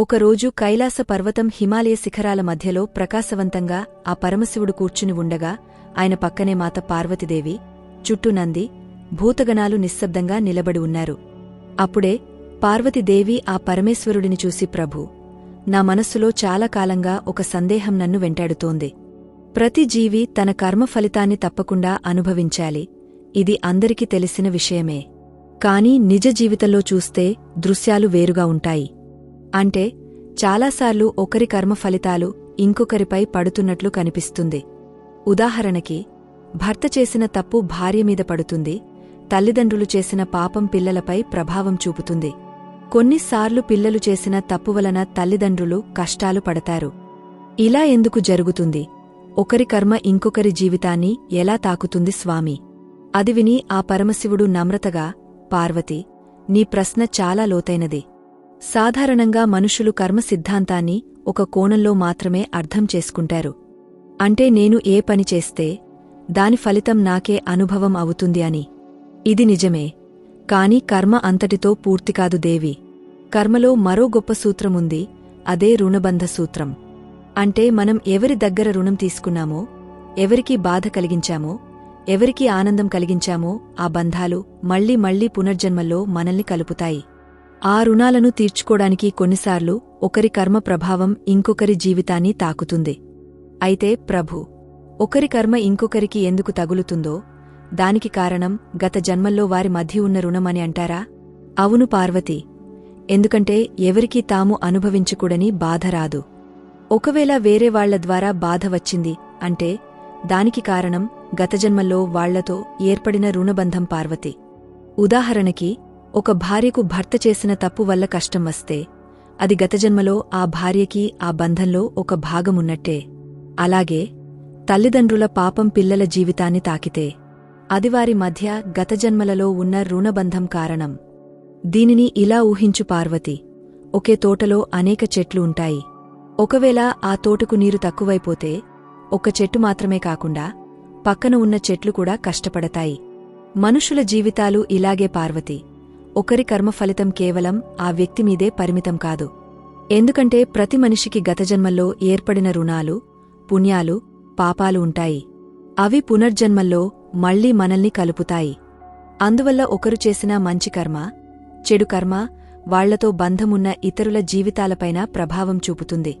ఒకరోజు కైలాస పర్వతం హిమాలయ శిఖరాల మధ్యలో ప్రకాశవంతంగా ఆ పరమశివుడు కూర్చుని ఉండగా ఆయన పక్కనే మాత పార్వతీదేవి చుట్టూ నంది భూతగణాలు నిశ్శబ్దంగా నిలబడి ఉన్నారు. అప్పుడే పార్వతీదేవి ఆ పరమేశ్వరుడిని చూసి ప్రభు నా మనస్సులో చాలా కాలంగా ఒక సందేహం నన్ను వెంటాడుతోంది. ప్రతి జీవి తన కర్మ ఫలితాన్ని తప్పకుండా అనుభవించాలి. ఇది అందరికీ తెలిసిన విషయమే. కాని నిజ జీవితంలో చూస్తే దృశ్యాలు వేరుగా ఉంటాయి. అంటే చాలాసార్లు ఒకరి కర్మ ఫలితాలు ఇంకొకరిపై పడుతున్నట్లు కనిపిస్తుంది. ఉదాహరణకి భర్త చేసిన తప్పు భార్య మీద పడుతుంది తల్లిదండ్రులు చేసిన పాపం పిల్లలపై ప్రభావం చూపుతుంది. కొన్నిసార్లు పిల్లలు చేసిన తప్పు వలన తల్లిదండ్రులు కష్టాలు పడతారు. ఇలా ఎందుకు జరుగుతుంది? ఒకరి కర్మ ఇంకొకరి జీవితాన్ని ఎలా తాకుతుంది స్వామి? అది విని ఆ పరమశివుడు నమ్రతగా పార్వతి నీ ప్రశ్న చాలా లోతైనది. సాధారణంగా మనుషులు కర్మ సిద్ధాంతాన్ని ఒక కోణంలో మాత్రమే అర్థం చేసుకుంటారు. అంటే నేను ఏ పని చేస్తే దాని ఫలితం నాకే అనుభవం అవుతుంది అని. ఇది నిజమే. కాని కర్మ అంతటితో పూర్తికాదు దేవి. కర్మలో మరో గొప్ప సూత్రముంది అదే రుణబంధ సూత్రం. అంటే మనం ఎవరి దగ్గర రుణం తీసుకున్నామో ఎవరికి బాధ కలిగించామో ఎవరికి ఆనందం కలిగించామో ఆ బంధాలు మళ్ళీ మళ్ళీ పునర్జన్మల్లో మనల్ని కలుపుతాయి. ఆ రుణాలను తీర్చుకోడానికి కొన్నిసార్లు ఒకరి కర్మ ప్రభావం ఇంకొకరి జీవితాన్ని తాకుతుంది. అయితే ప్రభు ఒకరి కర్మ ఇంకొకరికి ఎందుకు తగులుతుందో దానికి కారణం గత జన్మల్లో వారి మధ్య ఉన్న రుణమని అంటారా? అవును పార్వతి ఎందుకంటే ఎవరికీ తాము అనుభవించకూడని బాధ రాదు. ఒకవేళ వేరే వాళ్ళ ద్వారా బాధ వచ్చింది అంటే దానికి కారణం గతజన్మల్లో వాళ్ళతో ఏర్పడిన రుణబంధం పార్వతి. ఉదాహరణకి ఒక భార్యకు భర్త చేసిన తప్పు వల్ల కష్టం వస్తే అది గతజన్మలో ఆ భార్యకి ఆ బంధంలో ఒక భాగమున్నట్టే. అలాగే తల్లిదండ్రుల పాపం పిల్లల జీవితాన్ని తాకితే అది వారి మధ్య గతజన్మలలో ఉన్న రుణబంధం కారణం. దీనిని ఇలా ఊహించు పార్వతి ఒకే తోటలో అనేక చెట్లు ఉంటాయి. ఒకవేళ ఆ తోటకు నీరు తక్కువైపోతే ఒక్క చెట్టు మాత్రమే కాకుండా పక్కన ఉన్న చెట్లు కూడా కష్టపడతాయి. మనుషుల జీవితాలు ఇలాగే పార్వతి ఒకరి కర్మ ఫలితం కేవలం ఆ వ్యక్తిమీదే పరిమితం కాదు. ఎందుకంటే ప్రతి మనిషికి గతజన్మల్లో ఏర్పడిన రుణాలు పుణ్యాలు పాపాలు ఉంటాయి. అవి పునర్జన్మల్లో మళ్ళీ మనల్ని కలుపుతాయి. అందువల్ల ఒకరు చేసిన మంచి కర్మ చెడు కర్మ వాళ్ళతో బంధమున్న ఇతరుల జీవితాలపైన ప్రభావం చూపుతుంది.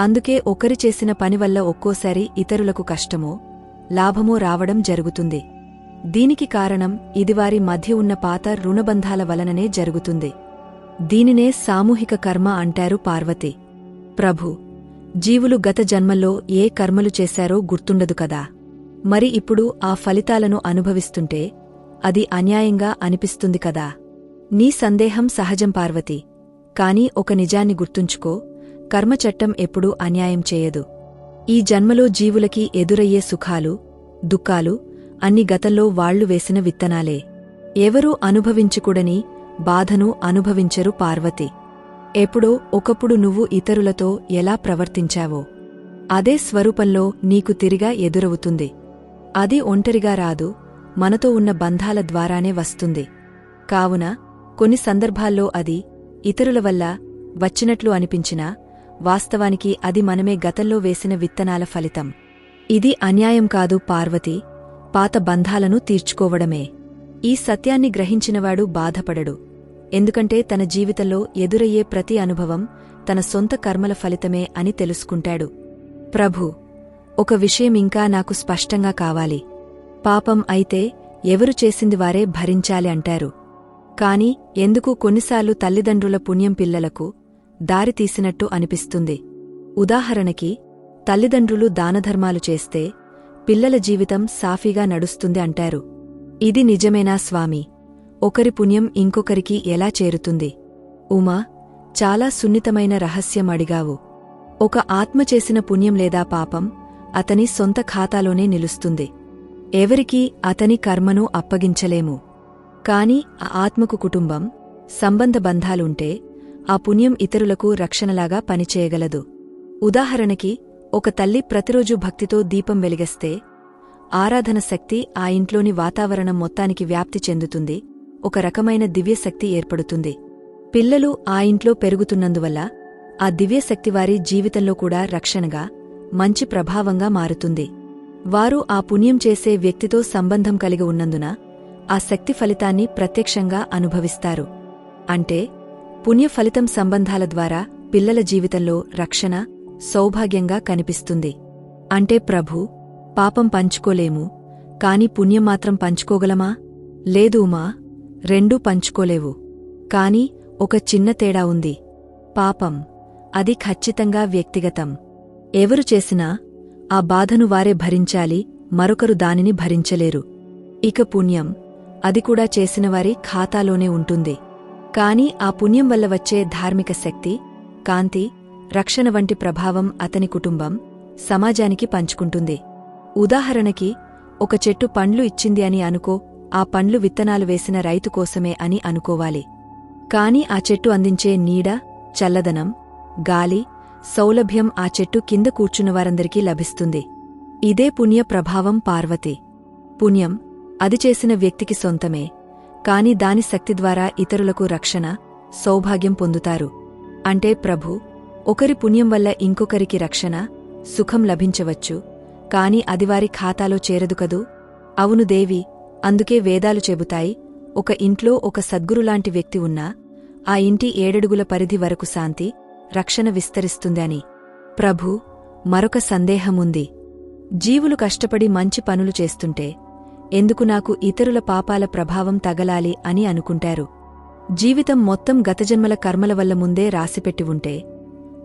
అందుకే ఒకరి చేసిన పని వల్ల ఒక్కోసారి ఇతరులకు కష్టమో లాభమో రావడం జరుగుతుంది. దీనికి కారణం ఇది వారి మధ్య ఉన్న పాత రుణబంధాల వలననే జరుగుతుంది. దీనినే సామూహిక కర్మ అంటారు పార్వతి. ప్రభు జీవులు గత జన్మల్లో ఏ కర్మలు చేశారో గుర్తుండదు కదా. మరి ఇప్పుడు ఆ ఫలితాలను అనుభవిస్తుంటే అది అన్యాయంగా అనిపిస్తుంది కదా. నీ సందేహం సహజం పార్వతి. కాని ఒక నిజాన్ని గుర్తుంచుకో కర్మచట్టం ఎప్పుడూ అన్యాయం చేయదు. ఈ జన్మలో జీవులకి ఎదురయ్యే సుఖాలు దుఃఖాలు అన్ని గతంలో వాళ్ళు వేసిన విత్తనాలే. ఎవరూ అనుభవించుకూడని బాధను అనుభవించరు పార్వతి. ఎప్పుడో ఒకప్పుడు నువ్వు ఇతరులతో ఎలా ప్రవర్తించావో. అదే స్వరూపంలో నీకు తిరిగా ఎదురవుతుంది. అది ఒంటరిగా రాదు మనతో ఉన్న బంధాల ద్వారానే వస్తుంది. కావున కొన్ని సందర్భాల్లో అది ఇతరుల వల్ల వచ్చినట్లు అనిపించినా వాస్తవానికి అది మనమే గతంలో వేసిన విత్తనాల ఫలితం. ఇది అన్యాయం కాదు పార్వతి పాత బంధాలను తీర్చుకోవడమే. ఈ సత్యాన్ని గ్రహించినవాడు బాధపడడు. ఎందుకంటే తన జీవితంలో ఎదురయ్యే ప్రతి అనుభవం తన సొంత కర్మల ఫలితమే అని తెలుసుకుంటాడు. ప్రభు ఒక విషయం ఇంకా నాకు స్పష్టంగా కావాలి. పాపం అయితే ఎవరు చేసింది వారే భరించాలి అంటారు. కాని ఎందుకు కొన్నిసార్లు తల్లిదండ్రుల పుణ్యం పిల్లలకు దారితీసినట్టు అనిపిస్తుంది. ఉదాహరణకి తల్లిదండ్రులు దానధర్మాలు చేస్తే పిల్లల జీవితం సాఫీగా నడుస్తుంది అంటారు. ఇది నిజమేనా స్వామి? ఒకరి పుణ్యం ఇంకొకరికి ఎలా చేరుతుంది? ఉమా చాలా సున్నితమైన రహస్యం అడిగావు. ఒక ఆత్మ చేసిన పుణ్యం లేదా పాపం అతని సొంత ఖాతాలోనే నిలుస్తుంది. ఎవరికీ అతని కర్మను అప్పగించలేము. కాని ఆ ఆత్మకు కుటుంబం సంబంధ బంధాలుంటే ఆ పుణ్యం ఇతరులకు రక్షణలాగా పనిచేయగలదు. ఉదాహరణకి ఒక తల్లి ప్రతిరోజు భక్తితో దీపం వెలిగస్తే ఆరాధన శక్తి ఆ ఇంట్లోని వాతావరణం మొత్తానికి వ్యాప్తి చెందుతుంది ఒక రకమైన దివ్యశక్తి ఏర్పడుతుంది. పిల్లలు ఆ ఇంట్లో పెరుగుతున్నందువల్ల ఆ దివ్యశక్తి వారి జీవితంలో కూడా రక్షణగా మంచి ప్రభావంగా మారుతుంది. వారు ఆ పుణ్యం చేసే వ్యక్తితో సంబంధం కలిగి ఉన్నందున ఆ శక్తి ఫలితాన్ని ప్రత్యక్షంగా అనుభవిస్తారు. అంటే పుణ్య ఫలితం సంబంధాల ద్వారా పిల్లల జీవితంలో రక్షణ సౌభాగ్యంగా కనిపిస్తుంది. అంటే ప్రభు పాపం పంచుకోలేము కాని పుణ్యం మాత్రం పంచుకోగలమా? లేదు ఉమా రెండూ పంచుకోలేవు. కాని ఒక చిన్న తేడా ఉంది. పాపం అది ఖచ్చితంగా వ్యక్తిగతం. ఎవరు చేసినా ఆ బాధను వారే భరించాలి మరొకరు దానిని భరించలేరు. ఇక పుణ్యం అది కూడా చేసినవారి ఖాతాలోనే ఉంటుంది. కాని ఆ పుణ్యం వల్ల వచ్చే ధార్మిక శక్తి కాంతి రక్షణ వంటి ప్రభావం అతని కుటుంబం సమాజానికి పంచుకుంటుంది. ఉదాహరణకి ఒక చెట్టు పండ్లు ఇచ్చింది అని అనుకో ఆ పండ్లు విత్తనాలు వేసిన రైతు కోసమే అని అనుకోవాలి. కాని ఆ చెట్టు అందించే నీడ చల్లదనం గాలి సౌలభ్యం ఆ చెట్టు కింద కూర్చున్నవారందరికీ లభిస్తుంది. ఇదే పుణ్య ప్రభావం పార్వతి. పుణ్యం అది చేసిన వ్యక్తికి సొంతమే కాని దాని శక్తి ద్వారా ఇతరులకు రక్షణ సౌభాగ్యం పొందుతారు. అంటే ప్రభు ఒకరి పుణ్యం వల్ల ఇంకొకరికి రక్షణ సుఖం లభించవచ్చు. కాని అది వారి ఖాతాలో చేరదు కదూ? అవును దేవి అందుకే వేదాలు చెబుతాయి ఒక ఇంట్లో ఒక సద్గురులాంటి వ్యక్తి ఉన్నా ఆ ఇంటి ఏడడుగుల పరిధి వరకు శాంతి రక్షణ విస్తరిస్తుందని ప్రభు మరొక సందేహముంది. జీవులు కష్టపడి మంచి పనులు చేస్తుంటే ఎందుకు నాకు ఇతరుల పాపాల ప్రభావం తగలాలి అని అనుకుంటారు? జీవితం మొత్తం గతజన్మల కర్మల వల్ల ముందే రాసిపెట్టి ఉంటే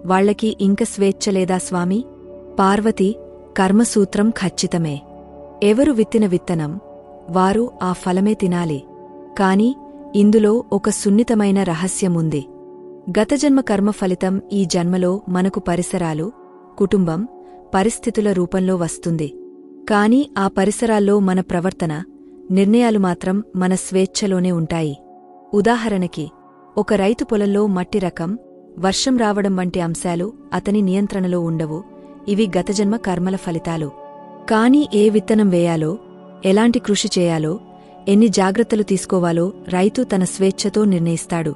వాళ్ళకి ఇంక స్వేచ్ఛ లేదా స్వామి? పార్వతి కర్మసూత్రం ఖచ్చితమే. ఎవరు విత్తిన విత్తనం? వారు ఆ ఫలమే తినాలి. కాని ఇందులో ఒక సున్నితమైన రహస్యముంది గతజన్మ కర్మ ఫలితం ఈ జన్మలో మనకు పరిసరాలు కుటుంబం పరిస్థితుల రూపంలో వస్తుంది. కాని ఆ పరిసరాల్లో మన ప్రవర్తన నిర్ణయాలు మాత్రం మన స్వేచ్ఛలోనే ఉంటాయి. ఉదాహరణకి ఒక రైతు పొలంలో మట్టి రకం వర్షం రావడం వంటి అంశాలు అతని నియంత్రణలో ఉండవు. ఇవి గతజన్మ కర్మల ఫలితాలు. కాని ఏ విత్తనం వేయాలో ఎలాంటి కృషి చేయాలో ఎన్ని జాగ్రత్తలు తీసుకోవాలో రైతు తన స్వేచ్ఛతో నిర్ణయిస్తాడు.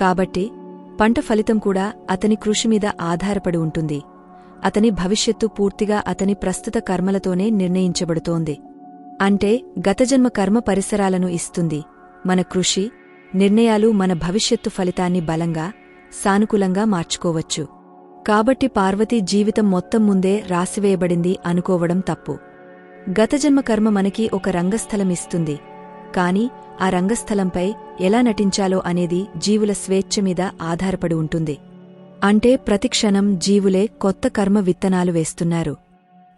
కాబట్టి పంట ఫలితం కూడా అతని కృషి మీద ఆధారపడి ఉంటుంది. అతని భవిష్యత్తు పూర్తిగా అతని ప్రస్తుత కర్మలతోనే నిర్ణయించబడుతోంది. అంటే గతజన్మ కర్మ పరిసరాలను ఇస్తుంది. మన కృషి నిర్ణయాలు మన భవిష్యత్తు ఫలితాన్ని బలంగా సానుకూలంగా మార్చుకోవచ్చు. కాబట్టి పార్వతీ జీవితం మొత్తం ముందే రాసివేయబడింది అనుకోవడం తప్పు. గతజన్మ కర్మ మనకి ఒక రంగస్థలమిస్తుంది కాని ఆ రంగస్థలంపై ఎలా నటించాలో అనేది జీవుల స్వేచ్ఛ మీద ఆధారపడి ఉంటుంది. అంటే ప్రతిక్షణం జీవులే కొత్త కర్మ విత్తనాలు వేస్తున్నారు.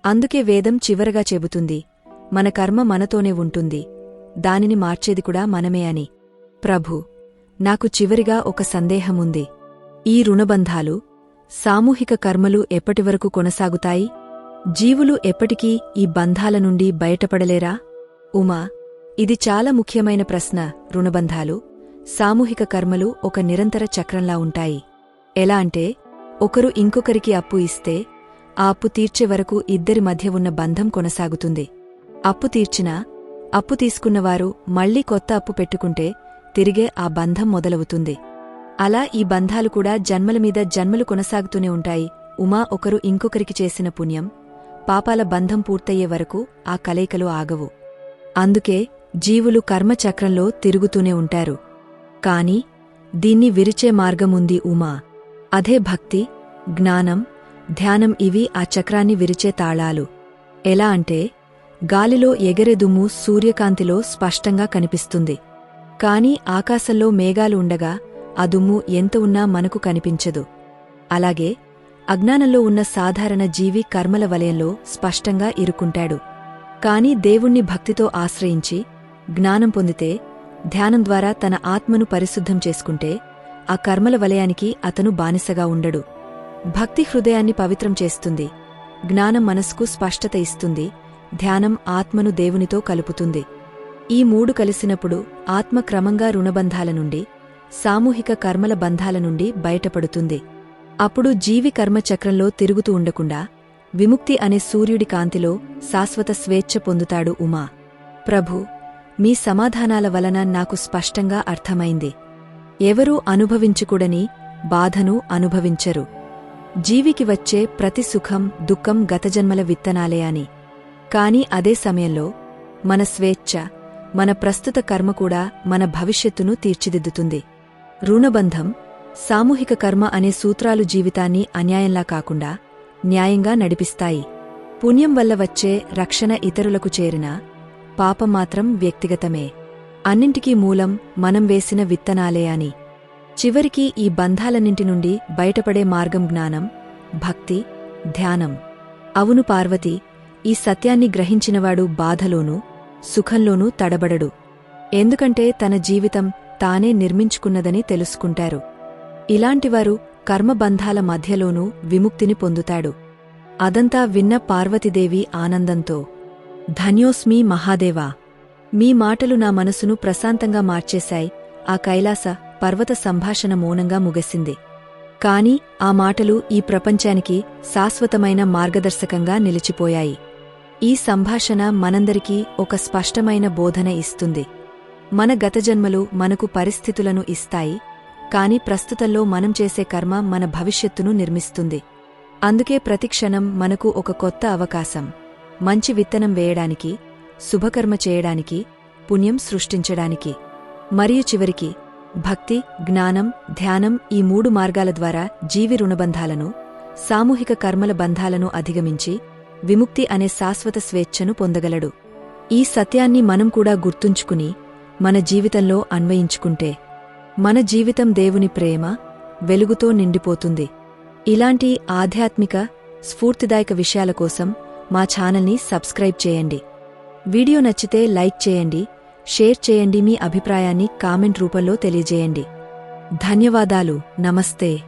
అందుకే వేదం చివరగా చెబుతుంది మన కర్మ మనతోనే ఉంటుంది. దానిని మార్చేది కూడా మనమే అని. ప్రభు నాకు చివరిగా ఒక సందేహముంది. ఈ రుణబంధాలు సామూహిక కర్మలు ఎప్పటివరకు కొనసాగుతాయి? జీవులు ఎప్పటికీ ఈ బంధాల నుండి బయటపడలేరా? ఉమా ఇది చాలా ముఖ్యమైన ప్రశ్న. రుణబంధాలు సామూహిక కర్మలు ఒక నిరంతర చక్రంలా ఉంటాయి. ఎలా అంటే ఒకరు ఇంకొకరికి అప్పు ఇస్తే ఆ అప్పు తీర్చే వరకు ఇద్దరి మధ్య ఉన్న బంధం కొనసాగుతుంది. అప్పు తీర్చినా అప్పు తీసుకున్నవారు మళ్ళీ కొత్త అప్పు పెట్టుకుంటే తిరిగే ఆ బంధం మొదలవుతుంది. అలా ఈ బంధాలు కూడా జన్మల మీద జన్మలు కొనసాగుతూనే ఉంటాయి. ఉమా ఒకరు ఇంకొకరికి చేసిన పుణ్యం. పాపాల బంధం పూర్తయ్యే వరకు ఆ కలయికలు ఆగవు. అందుకే జీవులు కర్మచక్రంలో తిరుగుతూనే ఉంటారు. కాని దీన్ని విరిచే మార్గముంది ఉమా. అదే భక్తి జ్ఞానం ధ్యానం ఇవి ఆ చక్రాన్ని విరిచే తాళాలు. ఎలా అంటే గాలిలో ఎగరే దుమ్ము సూర్యకాంతిలో స్పష్టంగా కనిపిస్తుంది. కాని ఆకాశంలో మేఘాలు ఉండగా ఆ దుమ్ము ఎంత ఉన్నా మనకు కనిపించదు. అలాగే అజ్ఞానంలో ఉన్న సాధారణ జీవి కర్మల వలయంలో స్పష్టంగా ఇరుక్కుంటాడు కాని దేవుణ్ణి భక్తితో ఆశ్రయించి జ్ఞానం పొందితే ధ్యానం ద్వారా తన ఆత్మను పరిశుద్ధం చేసుకుంటే ఆ కర్మల వలయానికి అతను బానిసగా ఉండడు. భక్తి హృదయాన్ని పవిత్రం చేస్తుంది. జ్ఞానం మనస్కు స్పష్టత ఇస్తుంది. ధ్యానం ఆత్మను దేవునితో కలుపుతుంది. ఈ మూడు కలిసినప్పుడు ఆత్మ క్రమంగా రుణబంధాల నుండి సామూహిక కర్మల బంధాల నుండి బయటపడుతుంది. అప్పుడు జీవి కర్మచక్రంలో తిరుగుతూ ఉండకుండా విముక్తి అనే సూర్యుడి కాంతిలో శాశ్వత స్వేచ్ఛ పొందుతాడు ఉమా. ప్రభు మీ సమాధానాల వలన నాకు స్పష్టంగా అర్థమైంది. ఎవరూ అనుభవించుకూడని బాధను అనుభవించరు. జీవికి వచ్చే ప్రతి సుఖం దుఃఖం గతజన్మల విత్తనాలే అని. కాని అదే సమయంలో మన స్వేచ్ఛ మన ప్రస్తుత కర్మ కూడా మన భవిష్యత్తును తీర్చిదిద్దుతుంది. రుణబంధం సామూహిక కర్మ అనే సూత్రాలు జీవితాన్ని అన్యాయంలా కాకుండా న్యాయంగా నడిపిస్తాయి. పుణ్యం వల్ల వచ్చే రక్షణ ఇతరులకు చేరినా పాపం మాత్రం వ్యక్తిగతమే. అన్నింటికీ మూలం మనం వేసిన విత్తనాలే అని. చివరికి ఈ బంధాలన్నింటి నుండి బయటపడే మార్గం జ్ఞానం భక్తి ధ్యానం. అవును పార్వతి ఈ సత్యాన్ని గ్రహించినవాడు బాధలోనూ సుఖంలోనూ తడబడడు. ఎందుకంటే తన జీవితం తానే నిర్మించుకున్నదని తెలుసుకుంటారు. ఇలాంటివారు కర్మబంధాల మధ్యలోనూ విముక్తిని పొందుతాడు. అదంతా విన్న పార్వతీదేవి ఆనందంతో ధన్యోస్మి మహాదేవా మీ మాటలు నా మనసును ప్రశాంతంగా మార్చేశాయి. ఆ కైలాస పర్వత సంభాషణ మౌనంగా ముగిసింది. కాని ఆ మాటలు ఈ ప్రపంచానికి శాశ్వతమైన మార్గదర్శకంగా నిలిచిపోయాయి. ఈ సంభాషణ మనందరికీ ఒక స్పష్టమైన బోధన ఇస్తుంది. మన గతజన్మలు మనకు పరిస్థితులను ఇస్తాయి కాని ప్రస్తుతంలో మనం చేసే కర్మ మన భవిష్యత్తును నిర్మిస్తుంది. అందుకే ప్రతిక్షణం మనకు ఒక కొత్త అవకాశం. మంచి విత్తనం వేయడానికి శుభకర్మ చేయడానికి పుణ్యం సృష్టించడానికి. మరియు చివరికి భక్తి జ్ఞానం ధ్యానం ఈ మూడు మార్గాల ద్వారా జీవి రుణబంధాలను సామూహిక కర్మల బంధాలను అధిగమించి విముక్తి అనే శాశ్వత స్వేచ్ఛను పొందగలడు. ఈ సత్యాన్ని మనం కూడా గుర్తుంచుకుని మన జీవితంలో అన్వయించుకుంటే మన జీవితం దేవుని ప్రేమ వెలుగుతో నిండిపోతుంది. ఇలాంటి ఆధ్యాత్మిక స్ఫూర్తిదాయక విషయాల కోసం మా ఛానల్ని సబ్స్క్రైబ్ చేయండి. వీడియో నచ్చితే లైక్ చేయండి షేర్ చేయండి మీ అభిప్రాయాన్ని కామెంట్ రూపంలో తెలియజేయండి. ధన్యవాదాలు. నమస్తే.